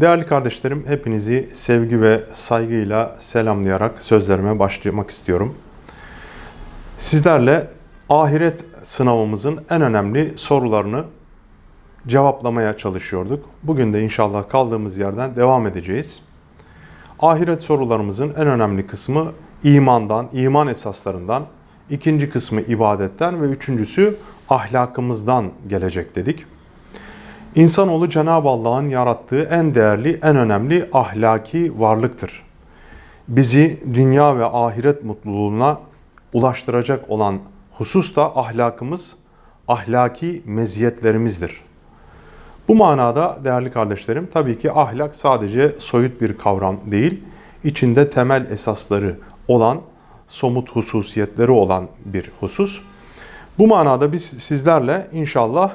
Değerli kardeşlerim, hepinizi sevgi ve saygıyla selamlayarak sözlerime başlamak istiyorum. Sizlerle ahiret sınavımızın en önemli sorularını cevaplamaya çalışıyorduk. Bugün de inşallah kaldığımız yerden devam edeceğiz. Ahiret sorularımızın en önemli kısmı imandan, iman esaslarından, ikinci kısmı ibadetten ve üçüncüsü ahlakımızdan gelecek dedik. İnsanoğlu Cenab-ı Allah'ın yarattığı en değerli, en önemli ahlaki varlıktır. Bizi dünya ve ahiret mutluluğuna ulaştıracak olan husus da ahlakımız, ahlaki meziyetlerimizdir. Bu manada değerli kardeşlerim tabii ki ahlak sadece soyut bir kavram değil, içinde temel esasları olan, somut hususiyetleri olan bir husus. Bu manada biz sizlerle inşallah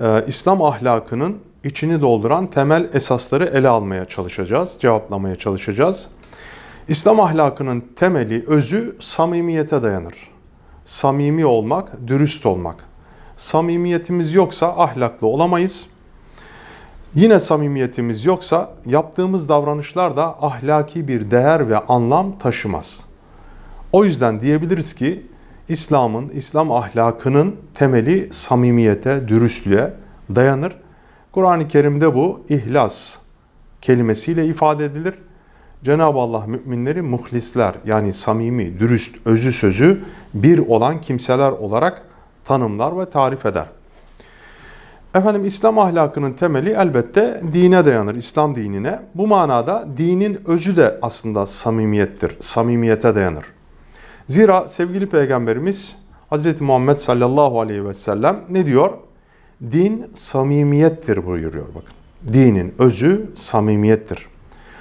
e, İslam ahlakının içini dolduran temel esasları ele almaya çalışacağız, cevaplamaya çalışacağız. İslam ahlakının temeli, özü samimiyete dayanır. Samimi olmak, dürüst olmak. Samimiyetimiz yoksa ahlaklı olamayız. Yine samimiyetimiz yoksa yaptığımız davranışlar da ahlaki bir değer ve anlam taşımaz. O yüzden diyebiliriz ki İslam'ın, İslam ahlakının temeli samimiyete, dürüstlüğe dayanır. Kur'an-ı Kerim'de bu ihlas kelimesiyle ifade edilir. Cenab-ı Allah müminleri muhlisler yani samimi, dürüst, özü sözü bir olan kimseler olarak tanımlar ve tarif eder. Efendim İslam ahlakının temeli elbette dine dayanır, İslam dinine. Bu manada dinin özü de aslında samimiyettir, samimiyete dayanır. Zira sevgili peygamberimiz Hz. Muhammed sallallahu aleyhi ve sellem ne diyor? Din samimiyettir buyuruyor bakın. Dinin özü samimiyettir.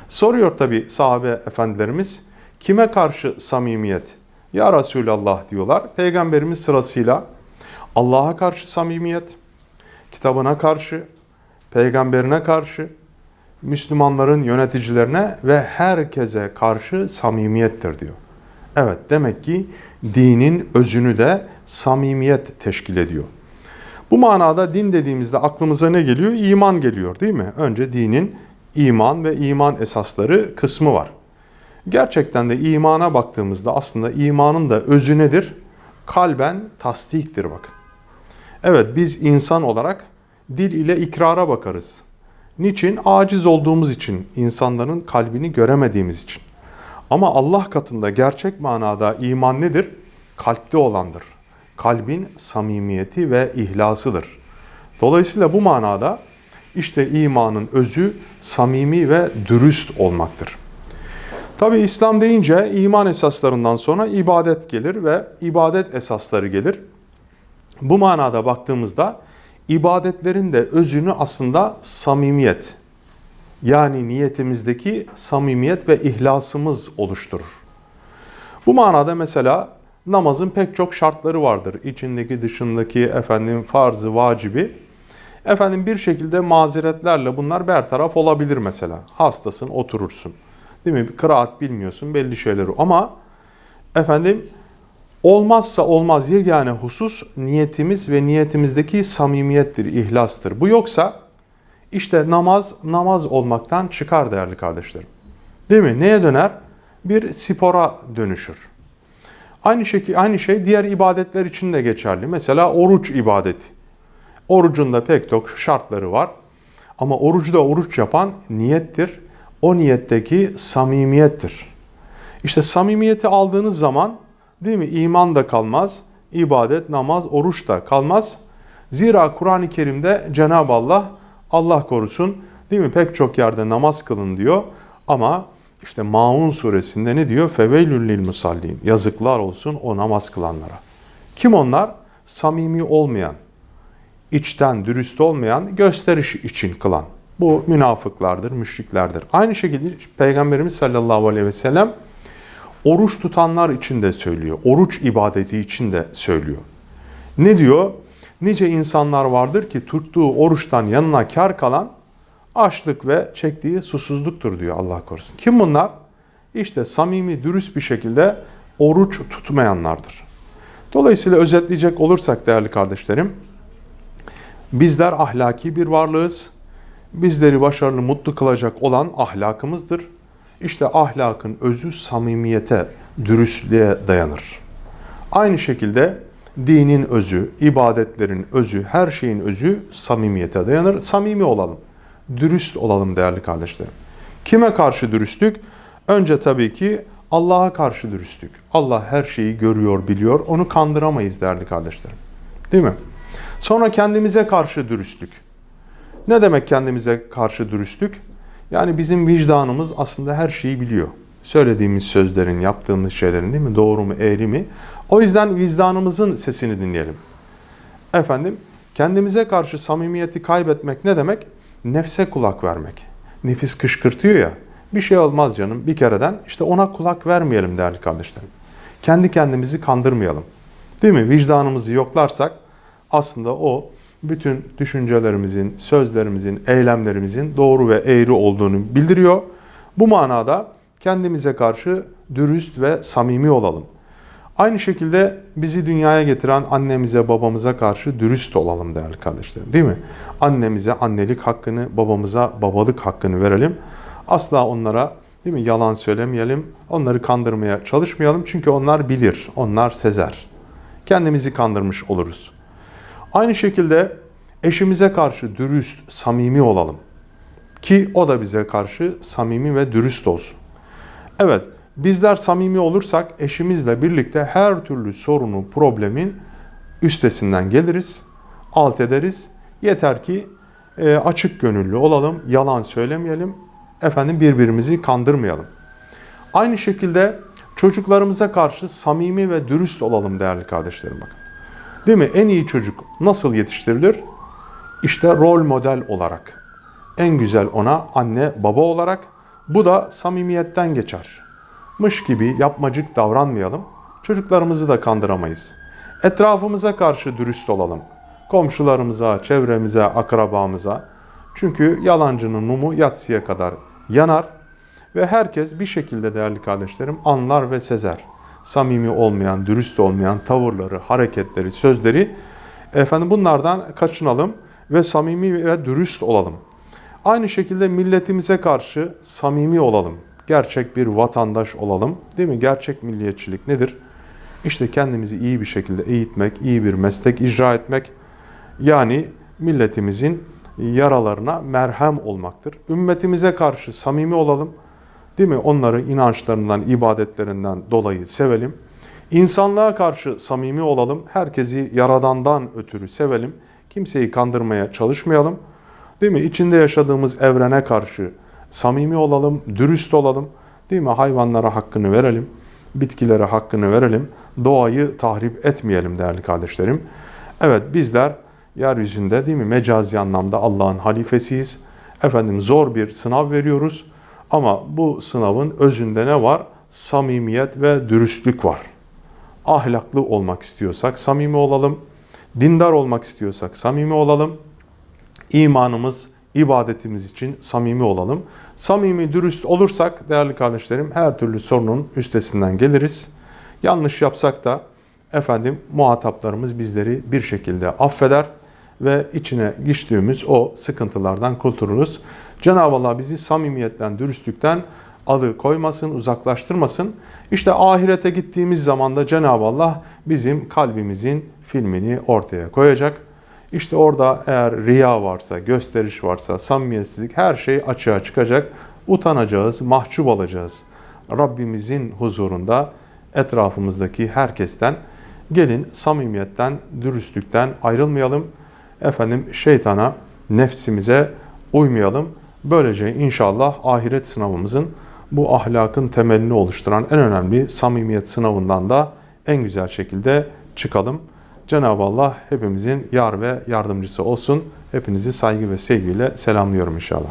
Soruyor tabi sahabe efendilerimiz kime karşı samimiyet? Ya Resulallah diyorlar. Peygamberimiz sırasıyla Allah'a karşı samimiyet, kitabına karşı, peygamberine karşı, Müslümanların yöneticilerine ve herkese karşı samimiyettir diyor. Evet demek ki dinin özünü de samimiyet teşkil ediyor. Bu manada din dediğimizde aklımıza ne geliyor? İman geliyor değil mi? Önce dinin iman ve iman esasları kısmı var. Gerçekten de imana baktığımızda aslında imanın da özü nedir? Kalben tasdiktir bakın. Evet biz insan olarak dil ile ikrara bakarız. Niçin? Aciz olduğumuz için, insanların kalbini göremediğimiz için. Ama Allah katında gerçek manada iman nedir? Kalpte olandır. Kalbin samimiyeti ve ihlasıdır. Dolayısıyla bu manada işte imanın özü samimi ve dürüst olmaktır. Tabi İslam deyince iman esaslarından sonra ibadet gelir ve ibadet esasları gelir. Bu manada baktığımızda ibadetlerin de özünü aslında samimiyet, yani niyetimizdeki samimiyet ve ihlasımız oluşturur. Bu manada mesela namazın pek çok şartları vardır. İçindeki dışındaki efendim farzı, vacibi. Efendim bir şekilde mazeretlerle bunlar bertaraf olabilir mesela. Hastasın, oturursun. Değil mi? Kıraat bilmiyorsun, belli şeyleri. Ama efendim olmazsa olmaz yegane husus niyetimiz ve niyetimizdeki samimiyettir, ihlastır. Bu yoksa işte namaz namaz olmaktan çıkar değerli kardeşlerim. Değil mi? Neye döner? Bir spora dönüşür. Aynı şekilde aynı şey diğer ibadetler için de geçerli. Mesela oruç ibadeti. Orucun da pek çok şartları var. Ama orucu da oruç yapan niyettir. O niyetteki samimiyettir. İşte samimiyeti aldığınız zaman değil mi? İman da kalmaz, ibadet, namaz, oruç da kalmaz. Zira Kur'an-ı Kerim'de Cenab-ı Allah Allah korusun değil mi pek çok yerde namaz kılın diyor ama işte Maun suresinde ne diyor? Feveylül lil musallin. Yazıklar olsun o namaz kılanlara. Kim onlar? Samimi olmayan, içten dürüst olmayan, gösteriş için kılan. Bu münafıklardır, müşriklerdir. Aynı şekilde Peygamberimiz sallallahu aleyhi ve sellem oruç tutanlar için de söylüyor. Oruç ibadeti için de söylüyor. Ne diyor? Nice insanlar vardır ki tuttuğu oruçtan yanına kar kalan açlık ve çektiği susuzluktur diyor Allah korusun. Kim bunlar? İşte samimi, dürüst bir şekilde oruç tutmayanlardır. Dolayısıyla özetleyecek olursak değerli kardeşlerim, bizler ahlaki bir varlığız. bizleri başarılı, mutlu kılacak olan ahlakımızdır. İşte ahlakın özü samimiyete, dürüstlüğe dayanır. Aynı şekilde dinin özü, ibadetlerin özü, her şeyin özü samimiyete dayanır. Samimi olalım, dürüst olalım değerli kardeşlerim. Kime karşı dürüstlük? Önce tabii ki Allah'a karşı dürüstlük. Allah her şeyi görüyor, biliyor. Onu kandıramayız değerli kardeşlerim. Değil mi? Sonra kendimize karşı dürüstlük. Ne demek kendimize karşı dürüstlük? Yani bizim vicdanımız aslında her şeyi biliyor. Söylediğimiz sözlerin, yaptığımız şeylerin değil mi? Doğru mu, eğri mi? O yüzden vicdanımızın sesini dinleyelim. Efendim, kendimize karşı samimiyeti kaybetmek ne demek? Nefse kulak vermek. Nefis kışkırtıyor ya. Bir şey olmaz canım bir kereden. İşte ona kulak vermeyelim değerli kardeşlerim. Kendi kendimizi kandırmayalım. Değil mi? Vicdanımızı yoklarsak aslında o bütün düşüncelerimizin, sözlerimizin, eylemlerimizin doğru ve eğri olduğunu bildiriyor. Bu manada kendimize karşı dürüst ve samimi olalım. Aynı şekilde bizi dünyaya getiren annemize, babamıza karşı dürüst olalım değerli kardeşlerim. Değil mi? Annemize annelik hakkını, babamıza babalık hakkını verelim. Asla onlara değil mi yalan söylemeyelim. Onları kandırmaya çalışmayalım. Çünkü onlar bilir, onlar sezer. Kendimizi kandırmış oluruz. Aynı şekilde eşimize karşı dürüst, samimi olalım. Ki o da bize karşı samimi ve dürüst olsun. Evet, bizler samimi olursak eşimizle birlikte her türlü sorunu, problemin üstesinden geliriz, alt ederiz. Yeter ki e, açık gönüllü olalım, yalan söylemeyelim, efendim birbirimizi kandırmayalım. Aynı şekilde çocuklarımıza karşı samimi ve dürüst olalım değerli kardeşlerim bakın. Değil mi? En iyi çocuk nasıl yetiştirilir? İşte rol model olarak. En güzel ona anne baba olarak. Bu da samimiyetten geçer. Mış gibi yapmacık davranmayalım. Çocuklarımızı da kandıramayız. Etrafımıza karşı dürüst olalım. Komşularımıza, çevremize, akrabamıza. Çünkü yalancının mumu yatsıya kadar yanar ve herkes bir şekilde değerli kardeşlerim anlar ve sezer. Samimi olmayan, dürüst olmayan tavırları, hareketleri, sözleri efendim bunlardan kaçınalım ve samimi ve dürüst olalım. Aynı şekilde milletimize karşı samimi olalım. Gerçek bir vatandaş olalım. Değil mi? Gerçek milliyetçilik nedir? İşte kendimizi iyi bir şekilde eğitmek, iyi bir meslek icra etmek. Yani milletimizin yaralarına merhem olmaktır. Ümmetimize karşı samimi olalım. Değil mi? Onları inançlarından, ibadetlerinden dolayı sevelim. İnsanlığa karşı samimi olalım. Herkesi yaradandan ötürü sevelim. Kimseyi kandırmaya çalışmayalım. Değil mi? İçinde yaşadığımız evrene karşı samimi olalım, dürüst olalım. Değil mi? Hayvanlara hakkını verelim. Bitkilere hakkını verelim. Doğayı tahrip etmeyelim değerli kardeşlerim. Evet bizler yeryüzünde değil mi mecazi anlamda Allah'ın halifesiyiz. Efendim zor bir sınav veriyoruz. Ama bu sınavın özünde ne var? Samimiyet ve dürüstlük var. Ahlaklı olmak istiyorsak samimi olalım. Dindar olmak istiyorsak samimi olalım. İmanımız, ibadetimiz için samimi olalım. Samimi, dürüst olursak değerli kardeşlerim her türlü sorunun üstesinden geliriz. Yanlış yapsak da efendim muhataplarımız bizleri bir şekilde affeder ve içine geçtiğimiz o sıkıntılardan kurtuluruz. Cenab-ı Allah bizi samimiyetten, dürüstlükten adı koymasın, uzaklaştırmasın. İşte ahirete gittiğimiz zaman da Cenab-ı Allah bizim kalbimizin filmini ortaya koyacak. İşte orada eğer riya varsa, gösteriş varsa, samimiyetsizlik her şey açığa çıkacak. Utanacağız, mahcup olacağız. Rabbimizin huzurunda etrafımızdaki herkesten gelin samimiyetten, dürüstlükten ayrılmayalım. Efendim şeytana, nefsimize uymayalım. Böylece inşallah ahiret sınavımızın bu ahlakın temelini oluşturan en önemli samimiyet sınavından da en güzel şekilde çıkalım. Cenab-ı Allah hepimizin yar ve yardımcısı olsun. Hepinizi saygı ve sevgiyle selamlıyorum inşallah.